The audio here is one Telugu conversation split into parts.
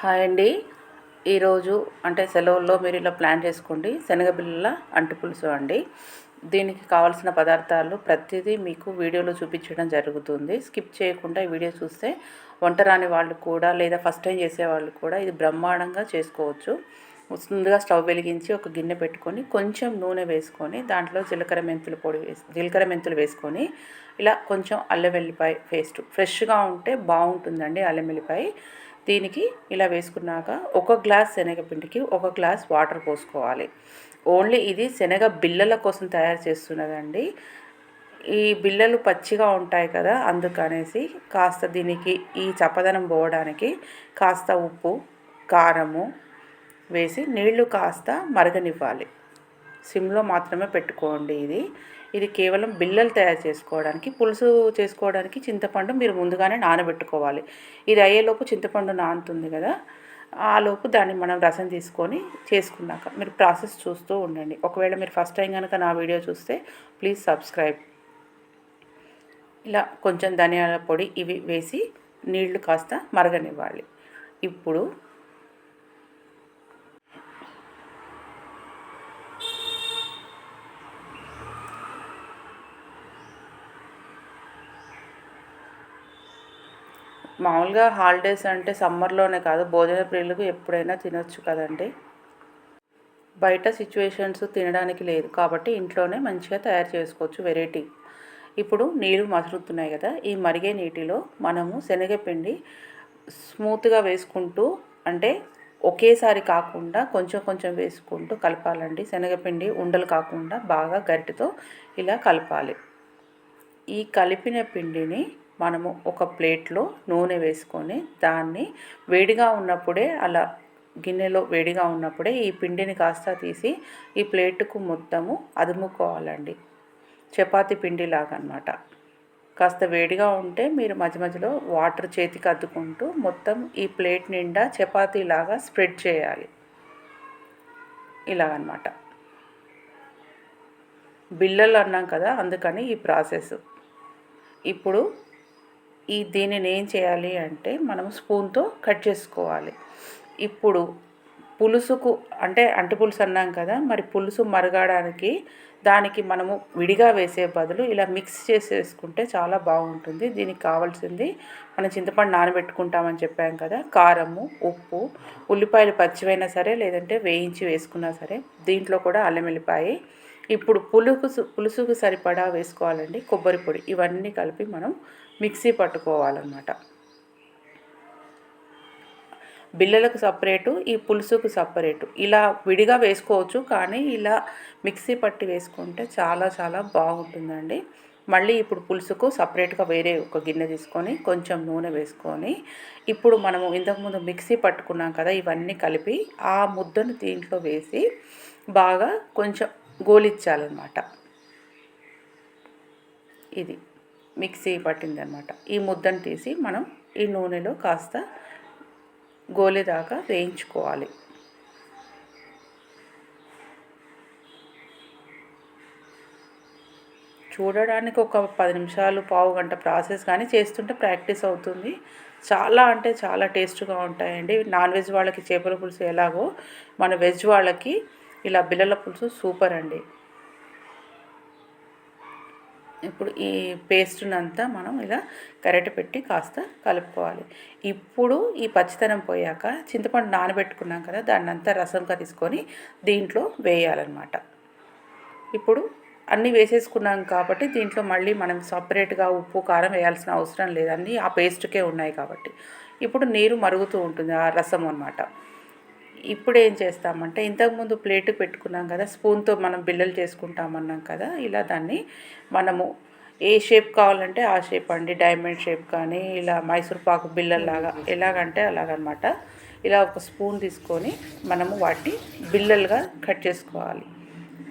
హాయ్ అండి. ఈరోజు అంటే సెలవుల్లో మీరు ఇలా ప్లాన్ చేసుకోండి. శనగపిల్లల అంటు పులుసు అండి. దీనికి కావాల్సిన పదార్థాలు ప్రతిదీ మీకు వీడియోలో చూపించడం జరుగుతుంది. స్కిప్ చేయకుండా ఈ వీడియో చూస్తే వంట రాని వాళ్ళు కూడా లేదా ఫస్ట్ టైం చేసేవాళ్ళు కూడా ఇది బ్రహ్మాండంగా చేసుకోవచ్చు. ముందుగా స్టవ్ వెలిగించి ఒక గిన్నె పెట్టుకొని కొంచెం నూనె వేసుకొని దాంట్లో జీలకర్ర మెంతులు పొడి వేసి జీలకర్ర మెంతులు వేసుకొని ఇలా కొంచెం అల్లం వెల్లిపాయ పేస్ట్. ఫ్రెష్గా ఉంటే బాగుంటుందండి అల్లం వెల్లిపాయ. దీనికి ఇలా వేసుకున్నాక ఒక గ్లాస్ శనగపిండికి ఒక గ్లాస్ వాటర్ పోసుకోవాలి. ఓన్లీ ఇది శనగ బిళ్ళల కోసం తయారు చేస్తున్నదండి. ఈ బిళ్ళలు పచ్చిగా ఉంటాయి కదా అందుకనేసి కాస్త దీనికి ఈ చప్పదనం పోవడానికి కాస్త ఉప్పు కారము వేసి నీళ్ళు కాస్త మరగనివ్వాలి. సిమ్లో మాత్రమే పెట్టుకోండి ఇది. ఇది కేవలం బిల్లలు తయారు చేసుకోవడానికి పులుసు చేసుకోవడానికి చింతపండు మీరు ముందుగానే నానబెట్టుకోవాలి. ఇది అయ్యేలోపు చింతపండు నానుతుంది కదా ఆ లోపు దాన్ని మనం రసం తీసుకొని చేసుకున్నాక మీరు ప్రాసెస్ చూస్తూ ఉండండి. ఒకవేళ మీరు ఫస్ట్ టైం కనుక నా వీడియో చూస్తే ప్లీజ్ సబ్స్క్రైబ్. ఇలా కొంచెం ధనియాల పొడి ఇవి వేసి నీళ్ళు కాస్త మరగనివ్వాలి. ఇప్పుడు మామూలుగా హాలిడేస్ అంటే సమ్మర్లోనే కాదు భోజన ప్రియులకు ఎప్పుడైనా తినొచ్చు కదండి. బయట సిచ్యువేషన్స్ తినడానికి లేదు కాబట్టి ఇంట్లోనే మంచిగా తయారు చేసుకోవచ్చు వెరైటీ ఇప్పుడు నీళ్ళు మసులుతున్నాయి కదా ఈ మరిగే నీటిలో మనము శనగపిండి స్మూత్గా వేసుకుంటూ అంటే ఒకేసారి కాకుండా కొంచెం కొంచెం వేసుకుంటూ కలపాలండి. శనగపిండి ఉండలు కాకుండా బాగా గరిటెతో ఇలా కలపాలి. ఈ కలిపిన పిండిని మనము ఒక ప్లేట్లో నూనె వేసుకొని దాన్ని వేడిగా ఉన్నప్పుడే అలా గిన్నెలో వేడిగా ఉన్నప్పుడే ఈ పిండిని కాస్త తీసి ఈ ప్లేటుకు మొత్తము అదుముకోవాలండి. చపాతి పిండిలాగా అనమాట కాస్త వేడిగా ఉంటే మీరు మధ్య మధ్యలో వాటర్ చేతికి అద్దుకుంటూ మొత్తం ఈ ప్లేట్ నిండా చపాతీలాగా స్ప్రెడ్ చేయాలి. ఇలాగనమాట. బిళ్ళలు అన్నాం కదా అందుకని ఈ ప్రాసెస్. ఇప్పుడు ఈ దీనిని ఏం చేయాలి అంటే మనం స్పూన్తో కట్ చేసుకోవాలి. ఇప్పుడు పులుసుకు అంటే అంటు పులుసు అన్నాం కదా మరి పులుసు మరగడానికి దానికి మనము విడిగా వేసే బదులు ఇలా మిక్స్ చేసేసుకుంటే చాలా బాగుంటుంది. దీనికి కావాల్సింది మనం చింతపండు నానబెట్టుకుంటామని చెప్పాం కదా కారము ఉప్పు ఉల్లిపాయలు పచ్చివైనా సరే లేదంటే వేయించి వేసుకున్నా సరే దీంట్లో కూడా అల్లం వెల్లిపాయ ఇప్పుడు పులుకు పులుసుకు సరిపడా వేసుకోవాలండి. కొబ్బరి పొడి ఇవన్నీ కలిపి మనం మిక్సీ పట్టుకోవాలన్నమాట. బిళ్ళలకు సపరేటు ఈ పులుసుకు సపరేటు. ఇలా విడిగా వేసుకోవచ్చు కానీ ఇలా మిక్సీ పట్టి వేసుకుంటే చాలా చాలా బాగుంటుందండి. మళ్ళీ ఇప్పుడు పులుసుకు సపరేట్గా వేరే ఒక గిన్నె తీసుకొని కొంచెం నూనె వేసుకొని ఇప్పుడు మనము ఇంతకుముందు మిక్సీ పట్టుకున్నాం కదా ఇవన్నీ కలిపి ఆ ముద్దను దీంట్లో వేసి బాగా కొంచెం గోలిచ్చాలన్నమాట. ఇది మిక్సీ పట్టిందనమాట ఈ ముద్దను తీసి మనం ఈ నూనెలో కాస్త గోలేదాకా వేయించుకోవాలి. చూడడానికి ఒక పది నిమిషాలు పావు గంట ప్రాసెస్ కానీ చేస్తుంటే ప్రాక్టీస్ అవుతుంది. చాలా అంటే చాలా టేస్ట్గా ఉంటాయండి. నాన్ వెజ్ వాళ్ళకి చేపల పులుసు ఎలాగో మన వెజ్ వాళ్ళకి ఇలా బిల్లల పులుసు సూపర్ అండి. ఇప్పుడు ఈ పేస్ట్నంతా మనం ఇలా కరెక్ట్ పెట్టి కాస్త కలుపుకోవాలి. ఇప్పుడు ఈ పచ్చితనం పోయాక చింతపండు నానబెట్టుకున్నాం కదా దాన్ని అంతా రసంగా తీసుకొని దీంట్లో వేయాలన్నమాట. ఇప్పుడు అన్నీ వేసేసుకున్నాం కాబట్టి దీంట్లో మళ్ళీ మనం సపరేట్గా ఉప్పు కారం వేయాల్సిన అవసరం లేదండి. ఆ పేస్ట్కే ఉన్నాయి కాబట్టి. ఇప్పుడు నీరు మరుగుతూ ఉంటుంది ఆ రసం అనమాట ఇప్పుడు ఏం చేస్తామంటే ఇంతకుముందు ప్లేట్ పెట్టుకున్నాం కదా స్పూన్తో మనం బిల్లలు చేసుకుంటామన్నాం కదా ఇలా దాన్ని మనము ఏ షేప్ కావాలంటే ఆ షేప్ అండి డైమండ్ షేప్ కానీ ఇలా మైసూర్ పాకు బిల్లల్లాగా ఎలాగంటే అలాగనమాట. ఇలా ఒక స్పూన్ తీసుకొని మనము వాటిని బిల్లలుగా కట్ చేసుకోవాలి.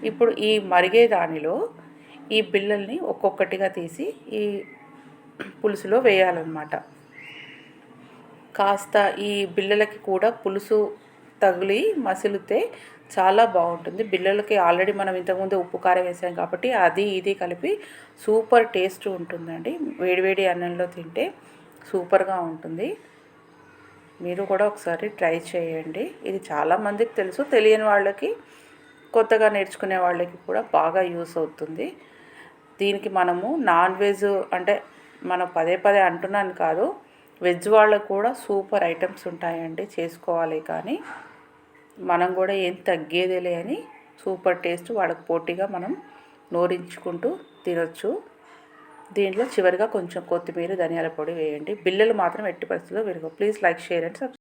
ఇప్పుడు ఈ మరిగే దానిలో ఈ బిల్లల్ని ఒక్కొక్కటిగా తీసి ఈ పులుసులో వేయాలన్నమాట. కాస్త ఈ బిల్లలకి కూడా పులుసు తగిలి మసిలితే చాలా బాగుంటుంది. బిల్లలకి ఆల్రెడీ మనం ఇంతకుముందు ఉప్పు కారం వేసాం కాబట్టి అది ఇది కలిపి సూపర్ టేస్ట్ ఉంటుందండి. వేడివేడి అన్నంలో తింటే సూపర్గా ఉంటుంది. మీరు కూడా ఒకసారి ట్రై చేయండి. ఇది చాలామందికి తెలుసు. తెలియని వాళ్ళకి కొత్తగా నేర్చుకునే వాళ్ళకి కూడా బాగా యూస్ అవుతుంది. దీనికి మనము నాన్ వెజ్ అంటే మనం పదే పదే అంటున్నాను కాదు వెజ్ వాళ్ళకు కూడా సూపర్ ఐటమ్స్ ఉంటాయండి. చేసుకోవాలి కానీ. మనం కూడా ఏం తగ్గేదేలే అని సూపర్ టేస్ట్ వాళ్ళకి పోటీగా మనం నోరించుకుంటూ తినొచ్చు. దీంట్లో చివరిగా కొంచెం కొత్తిమీర ధనియాల పొడి వేయండి. బిల్లలు మాత్రం ఎట్టి పరిస్థితుల్లో విరగవు. Please like share and subscribe.